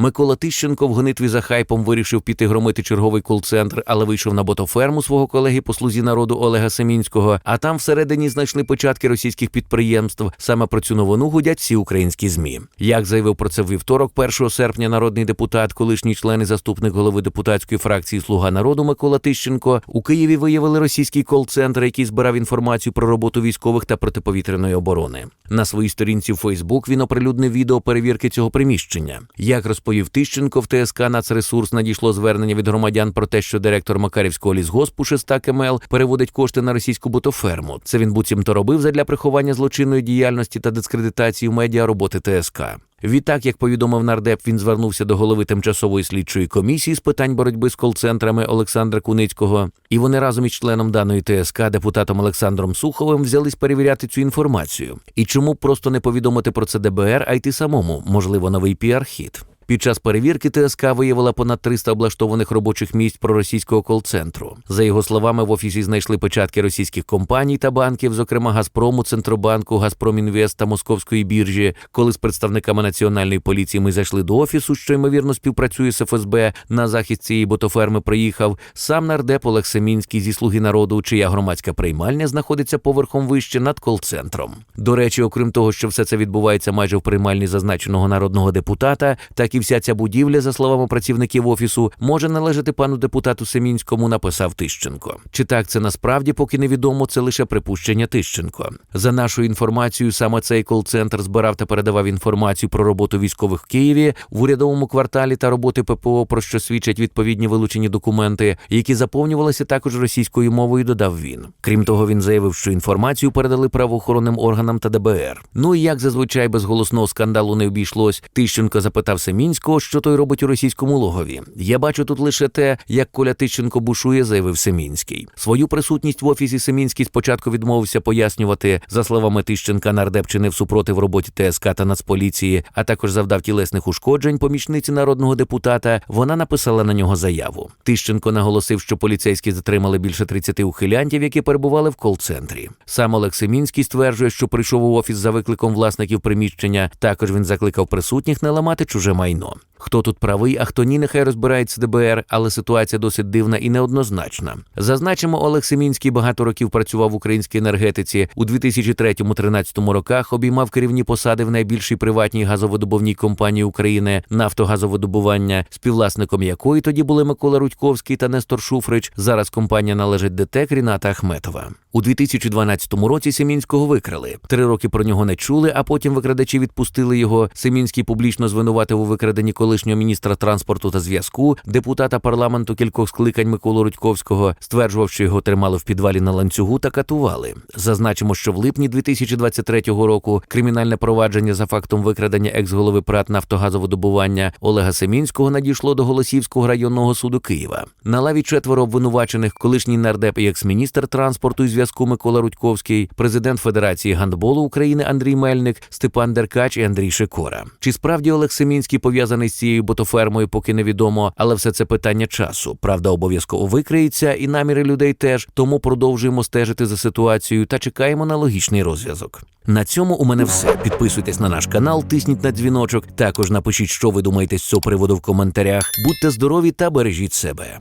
Микола Тищенко в гонитві за хайпом вирішив піти громити черговий кол-центр, але вийшов на ботоферму свого колеги по слузі народу Олега Семінського. А там всередині знайшли початки російських підприємств. Саме про цю новину гудять всі українські змі. Як заявив про це вівторок, 1 серпня, народний депутат, колишній член і заступник голови депутатської фракції Слуга народу Микола Тищенко у Києві виявили російський кол-центр, який збирав інформацію про роботу військових та протиповітряної оборони. На своїй сторінці в Фейсбук він оприлюднив відео перевірки цього приміщення. Як розповів Тищенко, в ТСК «Нацресурс» надійшло звернення від громадян про те, що директор Макарівського лісгоспу Шестак МЛ переводить кошти на російську ботоферму. Це він буцімто робив задля приховання злочинної діяльності та дискредитації в медіа роботи ТСК. Відтак, як повідомив нардеп, він звернувся до голови тимчасової слідчої комісії з питань боротьби з кол-центрами Олександра Куницького, і вони разом із членом даної ТСК, депутатом Олександром Суховим, взялись перевіряти цю інформацію. І чому просто не повідомити про це ДБР, а йти самому, можливо, новий піар-хід. Під час перевірки ТСК виявила понад 300 облаштованих робочих місць проросійського кол-центру. За його словами, в офісі знайшли початки російських компаній та банків, зокрема Газпрому, Центробанку, Газпромінвест та Московської біржі. Коли з представниками національної поліції ми зайшли до офісу, що ймовірно співпрацює з ФСБ, на захист цієї ботоферми приїхав сам нардеп Олег Семінський зі слуги народу, чия громадська приймальня знаходиться поверхом вище над кол-центром. До речі, окрім того, що все це відбувається майже в приймальні зазначеного народного депутата, так і вся ця будівля, за словами працівників офісу, може належати пану депутату Семінському, написав Тищенко. Чи так це насправді, поки невідомо, це лише припущення Тищенко. За нашою інформацією, саме цей кол-центр збирав та передавав інформацію про роботу військових в Києві в урядовому кварталі та роботи ППО, про що свідчать відповідні вилучені документи, які заповнювалися також російською мовою. Додав він. Крім того, він заявив, що інформацію передали правоохоронним органам та ДБР. Ну і як зазвичай без голосного скандалу не обійшлось, Тищенко запитав Семінського, що той робить у російському логові. Я бачу тут лише те, як Коля Тищенко бушує, заявив Семінський. Свою присутність в офісі Семінський спочатку відмовився пояснювати. За словами Тищенка, нардеп чинив супротив роботі ТСК та Нацполіції, а також завдав тілесних ушкоджень помічниці народного депутата. Вона написала на нього заяву. Тищенко наголосив, що поліцейські затримали більше 30 ухилянтів, які перебували в кол-центрі. Сам Олег Семінський стверджує, що прийшов у офіс за викликом власників приміщення. Також він закликав присутніх не ламати чуже майно майно. Хто тут правий, а хто ні, нехай розбирається ДБР, але ситуація досить дивна і неоднозначна. Зазначимо, Олег Семінський багато років працював в українській енергетиці. У 2003-2013 роках обіймав керівні посади в найбільшій приватній газовидобувній компанії України Нафтогазовидобування, співвласником якої тоді були Микола Рудьковський та Нестор Шуфрич. Зараз компанія належить ДТЕК Ріната Ахметова. У 2012 році Семінського викрали. Три роки про нього не чули, а потім викрадачі відпустили його. Семінський публічно звинуватив у викраденні колишнього міністра транспорту та зв'язку, депутата парламенту кількох скликань Миколу Рудьковського, стверджував, що його тримали в підвалі на ланцюгу та катували. Зазначимо, що в липні 2023 року кримінальне провадження за фактом викрадення екс-голови ПРАТ «Нафтогазовидобування» Олега Семінського надійшло до Голосівського районного суду Києва. На лаві четверо обвинувачених колишній нардеп і екс-міністр транспорту і зв'язку Микола Рудьковський, президент Федерації гандболу України Андрій Мельник, Степан Деркач і Андрій Шикора. Чи справді Олег Семінський пов'язаний з цією ботофермою, поки невідомо, але все це питання часу. Правда, обов'язково викриється, і наміри людей теж. Тому продовжуємо стежити за ситуацією та чекаємо на логічний розв'язок. На цьому у мене все. Підписуйтесь на наш канал, тисніть на дзвіночок. Також напишіть, що ви думаєте з цього приводу в коментарях. Будьте здорові та бережіть себе.